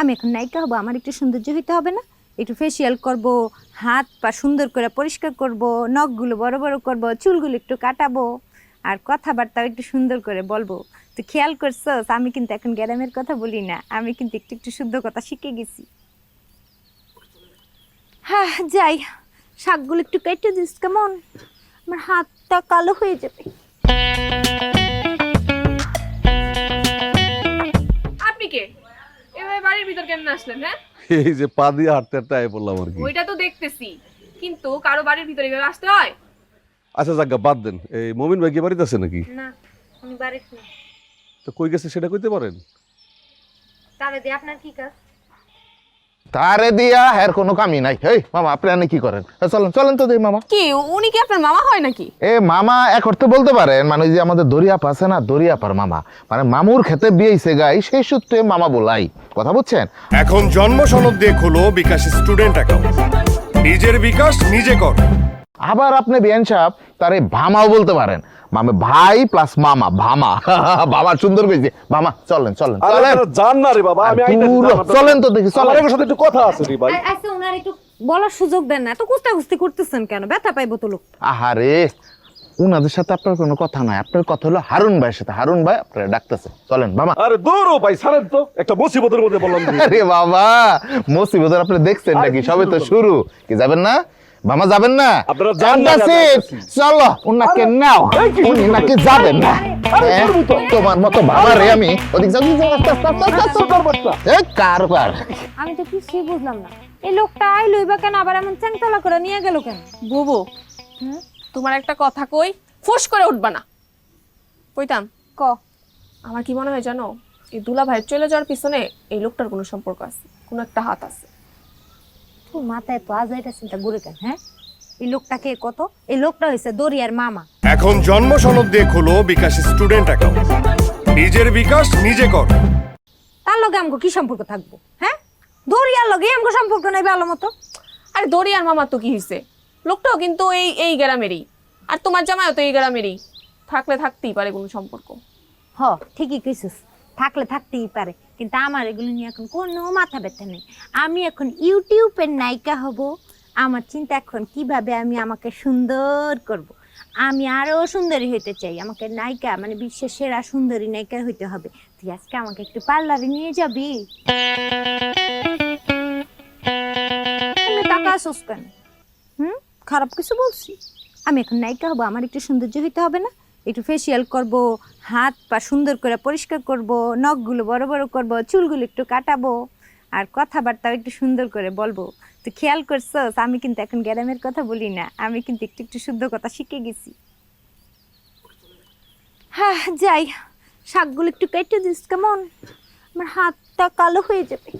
আমি এখন নায়িকা হব, আমার একটু সৌন্দর্য হইতে হবে না। একটু ফেসিয়াল করব, হাত পা সুন্দর করে পরিষ্কার করব, নখগুলো বড় বড় করব, চুলগুলো একটু কাটাবো, আর কথাবার্তাও একটু সুন্দর করে বলব। তো খেয়াল করছস আমি কিন্তু এখন গ্যারামের কথা বলি না, আমি কিন্তু একটু একটু শুদ্ধ কথা শিখে গেছি। হ্যাঁ যাই, শাকগুলো একটু কেটে দিস কেমন? আমার হাতটা কালো হয়ে যাবে। ভিতর কেমন আসলেন হ্যাঁ? এই যে পা দিয়ে হাঁটতে হাঁটতে আয় বললাম আর কি। ওইটা তো দেখতেছি। কিন্তু কারও বাড়ির ভিতরে এভাবে আসতে হয়? আচ্ছা জাগা বাদ দেন। এই মমিন ভাই কি বাড়িতে আছে নাকি? না উনি বাড়িতে তো কই গেছে সেটা কইতে পারেন? তাহলে দিয়ে আপনার কি কাজ? তারে দিয়া হের কোনো কামি নাই। হেই মামা আপনি আনে কি করেন? এ, চলেন চলেন তো দেই মামা। কি উনি কি আপনার মামা হয় নাকি? এ মামা এক অর্থে বলতে পারেন মানে ওই যে আমাদের দরিয়া আছে না দরিয়া পার মামা মানে মামুর খেতে বিয়েছে গাই সেই সূত্রে মামা বলাই। কথা বুঝছেন? এখন জন্ম সনদ দিয়ে খোলো বিকাশ স্টুডেন্ট অ্যাকাউন্ট। নিজের বিকাশ নিজে কর। আবার আপনি বিয়ান সাহেব তারে ভামাও বলতে পারেন। মানে ভাই প্লাস মামা ভামা। বাবা সুন্দর কইছে। মামা চলেন চলেন আরে চলেন। যান না রে বাবা আমি আইতাছি, পুরো- চলেন তো দেখি চলেন। এর সাথে একটু কথা আছে রে ভাই। আচ্ছা ওনার একটু বলার সুযোগ দেন না। এত কুস্তা কুস্তি করতেছেন কেন? ব্যথা পাইবো তো লোক। আহারে উনাদের সাথে আপনার কোনো কথা নাই। আপনার কথা হলো হারুন ভাইয়ের সাথে। হারুন ভাই আপনারা ডাকতেছে। চলেন মামা আরে দৌড়ো ভাই ছাড়েন তো। একটা মুসিবতের মধ্যে বললাম আরে বাবা মুসিবতের আপনি দেখছেন নাকি? সবে তো শুরু। কি যাবেন না? মামা যাবেন না? আপনারা। চলো উনাকে নাও। এই কি? উনি শুরু নাকি যাবেন না হ্যাঁ, তোমার মতো বাবা রে আমি। ওদিক। এ, কারবার। আমি তো কিছুই বুঝলাম না। এই লোকটা আইলই বা কেন? আবার এমন চ্যাংতলা করে নিয়ে গেল কেন? বুবু তোমার একটা কথা কই? ফুস করে উঠবা না। কইতাম ক? আমার কি মনে হয় জানো? এই দুলা ভাইয়ের চলে যাওয়ার পিছনে এই লোকটার কোনো সম্পর্ক আছে কোনো একটা হাত আছে। তোর মাথায় তো আজ এটা চিন্তা ঘুরে কেন হ্যাঁ? এই লোকটাকে কত? এই লোকটা হয়েছে দরিয়ার মামা। এখন জন্ম সনদ দিয়ে খোলো বিকাশ স্টুডেন্ট অ্যাকাউন্ট। নিজের বিকাশ নিজে কর। তার লগে আমগো কি সম্পর্ক থাকব হ্যাঁ? দরিয়ার লগে আমগো সম্পর্ক নাই ভালো মতো। আরে দরিয়ার মামার তো কি হয়েছে লোকটাও কিন্তু এই এই গ্রামেরই। আর তোমার জামাইও তো এই গ্রামেরই। থাকলে থাকতেই পারে কোনো সম্পর্ক। হ ঠিকই কইছিস। থাকলে থাকতেই পারে। কিন্তু আমার এগুলো নিয়ে এখন কোনো মাথা ব্যথা নেই। আমি এখন ইউটিউবের নায়িকা হব। আমার চিন্তা এখন কীভাবে আমি আমাকে সুন্দর করব। আমি আরও সুন্দরী হইতে চাই। আমাকে নায়িকা মানে বিশ্বের সেরা সুন্দরী নায়িকা হইতে হবে। তুই আজকে আমাকে একটু পার্লারে নিয়ে যাবি? টাকা আসোস কেন? হুম? খারাপ কিছু বলছি? আমি এখন নায়িকা হব, আমার একটু সৌন্দর্য হইতে হবে না? একটু ফেসিয়াল করব, হাত পা সুন্দর করে পরিষ্কার করব, নখগুলো বড় বড় করব, চুলগুলো একটু কাটাবো আর কথাবার্তাও একটু সুন্দর করে বলব। তো খেয়াল করছস আমি কিন্তু এখন গ্যারামের কথা বলি না, আমি কিন্তু একটু একটু শুদ্ধ কথা শিখে গেছি। হ্যাঁ যাই, শাকগুলো একটু কেটে দিস কেমন? আমার হাতটা কালো হয়ে যাবে।